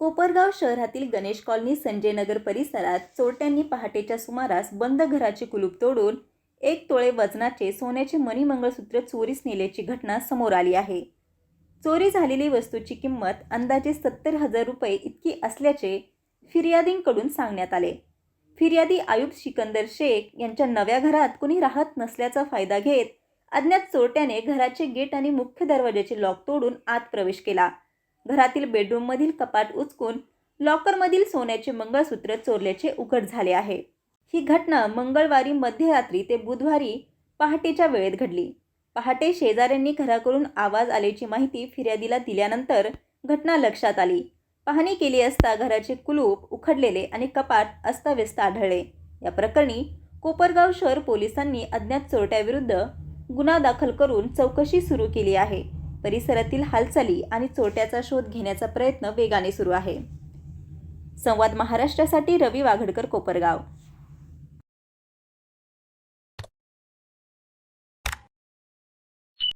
कोपरगाव शहरातील गणेश कॉलनी संजय नगर परिसरात चोरट्यांनी पहाटेच्या सुमारास बंद घराचे कुलूप तोडून एक तोळे वजनाचे सोन्याचे मणी मंगळसूत्र चोरीस नेल्याची घटना समोर आली आहे. चोरी झालेली वस्तूची किंमत अंदाजे सत्तर हजार रुपये इतकी असल्याचे फिर्यादींकडून सांगण्यात आले. फिर्यादी आयुब सिकंदर शेख यांच्या नव्या घरात कुणी राहत नसल्याचा फायदा घेत अज्ञात चोरट्याने घराचे गेट आणि मुख्य दरवाजाचे लॉक तोडून आत प्रवेश केला. घरातील बेडरूममधील कपाट उचकून लॉकरमधील सोन्याचे मंगळसूत्र चोरल्याचे उघड झाले आहे. ही घटना मंगळवारी मध्यरात्री ते बुधवारी पहाटेच्या वेळेत घडली. पहाटे शेजाऱ्यांनी घराकडून आवाज आल्याची माहिती फिर्यादीला दिल्यानंतर घटना लक्षात आली. पाहणी केली असता घराचे कुलूप उखडलेले आणि कपाट अस्ताव्यस्त आढळले. या प्रकरणी कोपरगाव शहर पोलिसांनी अज्ञात चोरट्याविरुद्ध गुन्हा दाखल करून चौकशी सुरू केली आहे. परिसरातील हालचाली आणि चोरट्याचा शोध घेण्याचा प्रयत्न वेगाने सुरू आहे. संवाद महाराष्ट्रासाठी रवी वाघडकर कोपरगाव.